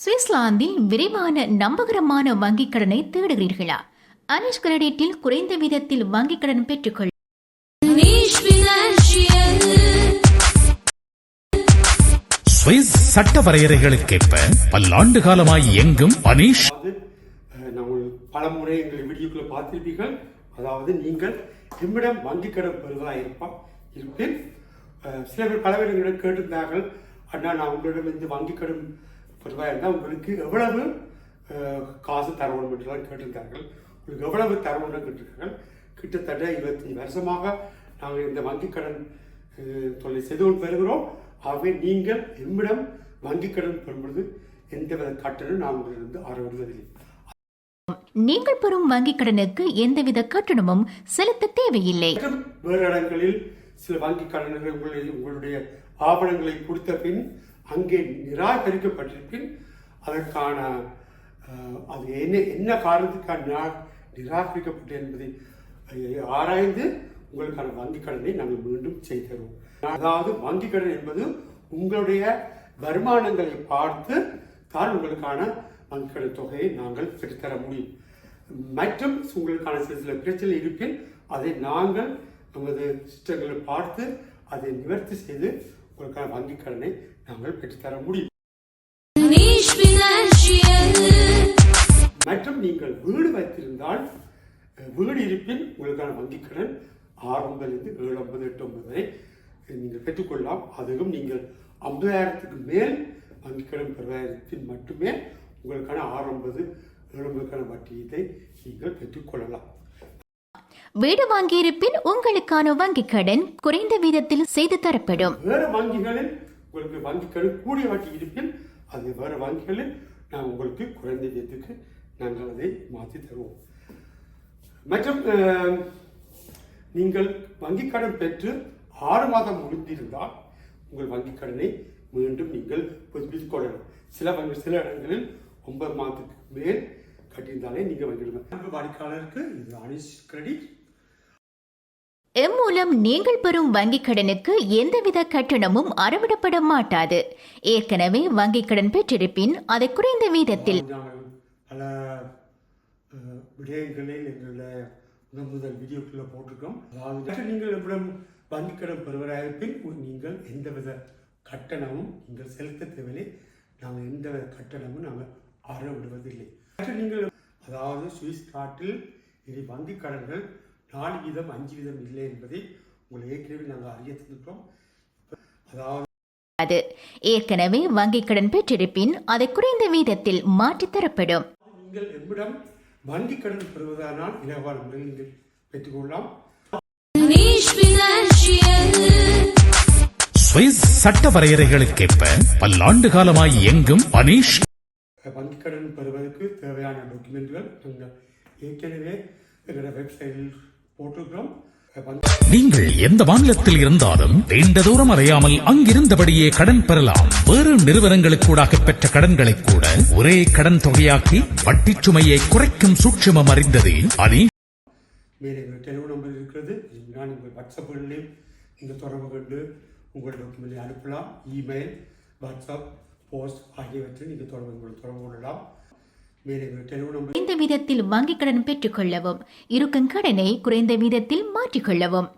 சுவிட்சர்லாந்தில் விரைவான நம்பகரமான வங்கிக் கடனை தேடுகிறீர்களா? அனிஷ் கிரெடிட்டில் குறைந்த வீதத்தில் வங்கிக் கடன் Financial. சுவிஸ் சட்ட வரையறைகளுக்கேற்ப பல்லாண்டு காலமாய் எங்கும் அனீஷ். நாங்கள் பல முறை எங்கள் வீடியோக்களை பார்த்திருப்பீர்கள். அதாவது நீங்கள் எம்மிடம் வங்கி கடன் பெறுவதாக இருப்பா இருப்பின். அஹ், சில பேர் பல பேர் எங்களிடம் கேட்டிருந்தார்கள். அண்ணா நான் உங்களிடம் இருந்து வங்கி கடன் பெறுவதாக இருந்தால் உங்களுக்கு எவ்வளவு காசு தரணும் என்றெல்லாம் கேட்டிருந்தார்கள் உங்களுக்கு எவ்வளவு தரணும் கேட்டிருக்கார்கள். கிட்டத்தட்ட இருபத்தஞ்சு வருஷமாக நாங்கள் இந்த வங்கி கடன் தொழிலை செய்து கொண்டு வருகிறோம். ஆகவே நீங்கள் எம்மிடம் வங்கி கடன் பெறும்பொழுது எந்தவித கட்டணம் நான் உங்களிடம் அறவிடுவதில்லை நீங்கள் பெறும் வங்கிக் கடனுக்கு எந்தவித கட்டணமும் செலுத்த தேவையில்லை. வேறு இடங்களில் சில வங்கி கடன்கள் உங்களுடைய உங்களுடைய ஆவணங்களை கொடுத்த பின் அங்கே நிராகரிக்கப்பட்டிருப்பின் அதற்கான அது என்ன என்ன காரணத்துக்காக நிரா- நிராகரிக்கப்பட்டது என்பதை ஆராய்ந்து உங்களுக்கான வங்கிக் கடனை நாங்கள் மீண்டும் செய்து தருவோம் அதாவது வங்கிக் கடன் என்பது உங்களுடைய வருமானங்களை பார்த்து தான் உங்களுக்கான வங்கிக் கடன் தொகையை நாங்கள் பெற்றுத்தர முடியும். மற்றும் உங்களுக்கான சில சில பிரச்சனை இருப்பின் அதை நாங்கள் நமது சிஸ்டங்களை பார்த்து அதை நிவர்த்தி செய்து உங்களுக்கான வங்கி கடனை நாங்கள் பெற்றுத்தர முடியும். மற்றும் நீங்கள் வீடு வைத்திருந்தால் வீடு இருப்பின் உங்களுக்கான வங்கிக் கடன் ஆறு ஒன்பதுலேருந்து ஏழு ஒன்பது எட்டு ஒன்பது வரை நீங்கள் பெற்றுக்கொள்ளலாம். அதுவும் நீங்கள் ஐம்பதாயிரத்துக்கு மேல் வங்கிக் கடன் பெறுவதற்கு மட்டுமே உங்களுக்கான ஆறு ஒன்பது ஏழு ஒன்பதுக்கான வட்டியத்தை நீங்கள் பெற்றுக்கொள்ளலாம். வீடு வாங்கியிருப்பின் உங்களுக்கான வங்கிக் கடன் குறைந்த வீதத்தில் செய்து தரப்படும். வேறு வங்கிகளில் உங்களுக்கு வங்கிக் கடன் கூடிய வட்டி இருப்பின் அது வேறு வங்கிகளில் நான் உங்களுக்கு குறைந்த வீதத்துக்கு நாங்கள் அதை மாற்றி தருவோம். மற்றும் நீங்கள் வங்கிக் கடன் பெற்று ஆறு மாதம் முடிந்திருந்தால் உங்கள் வங்கிக் கடனை மீண்டும் நீங்கள் புதுப்பித்துக் கொள்ளலாம். சில வங்கி சில இடங்களில் ஒன்பது மாதத்துக்கு மேல் கட்டியிருந்தாலே நீங்கள் வங்கிடுங்க வாடிக்கையாளருக்கு இது அனிஷ் கிரெடிட். எம் மூலம் நீங்கள் பெறும் வங்கிக் கடனுக்கு எந்தவித கட்டணமும் அறவிடப்பட மாட்டாது. ஏற்கனவே வங்கிக் கடன் பெற்றிருப்பின் அதை குறைந்த வீதத்தில். பல விடயங்களில் எங்களுடைய முதல் வீடியோக்குள்ள போட்டிருக்கோம். அதாவது நீங்கள் எவ்விடம் வங்கி கடன் பெறுவதாக பின் நீங்கள் எந்தவித கட்டணமும் நீங்கள் செலுத்த தேவையில்லை. நாங்கள் எந்தவித கட்டணமும் நாங்கள் அறவிடுவதில்லை. நீங்கள் அதாவது சுவிஸ் நாட்டில் இனி வங்கிக் கடன்கள் நாலு வீதம் அஞ்சு வீதம் இல்லை என்பதை உங்களை ஏற்கனவே நாங்கள் அறிய தந்திருக்கிறோம். அதாவது அது. ஏற்கனவே வங்கிக் கடன் பெற்றிருப்பின் அதை குறைந்த வீதத்தில் மாற்றித் தரப்படும். நீங்கள் எம்மிடம் வங்கி கடன் பெறுவதானால் இலவான முறையில் நீங்கள் பெற்றுக்கொள்ளலாம். சுவிஸ் சட்ட வரையறைகளுக்கேற்ப பல்லாண்டு காலமாய் எங்கும் அனீஷ். வங்கி கடன் பெறுவதற்கு தேவையான டாக்குமெண்ட்கள் நாங்கள் ஏற்கனவே எங்களோட வெப்சைட்டில் போட்டிருக்கிறோம். நீங்கள் எந்த மாநிலத்தில் இருந்தாலும் நீண்ட தூரம் அலையாமல் அங்கிருந்தபடியே கடன் பெறலாம். வேறு நிறுவனங்களுக்கூடாக பெற்ற கடன்களை கூட ஒரே கடன் தொகையாக்கி வட்டிச் சுமையை குறைக்கும் சூட்சுமம் அறிந்தது அனீஷ் மேலே டெலிஃபோன் நம்பர் இருக்கிறது. நான் உங்கள் வாட்ஸ்அப்பில் நீங்கள் தொடர்பு கொண்டு உங்கள் அனுப்பலாம். இமெயில் வாட்ஸ்அப் போஸ்ட் ஆகியவற்றை நீங்கள் தொடர்பு கொள்ளலாம் மேலே எங்கள் டெலிஃபோன் நம்பர் குறைந்த விதத்தில் வங்கிக் கடன் பெற்றுக்கொள்ளவும் இருக்கும் கடனை குறைந்த வீதத்தில் மாற்றிக்கொள்ளவும்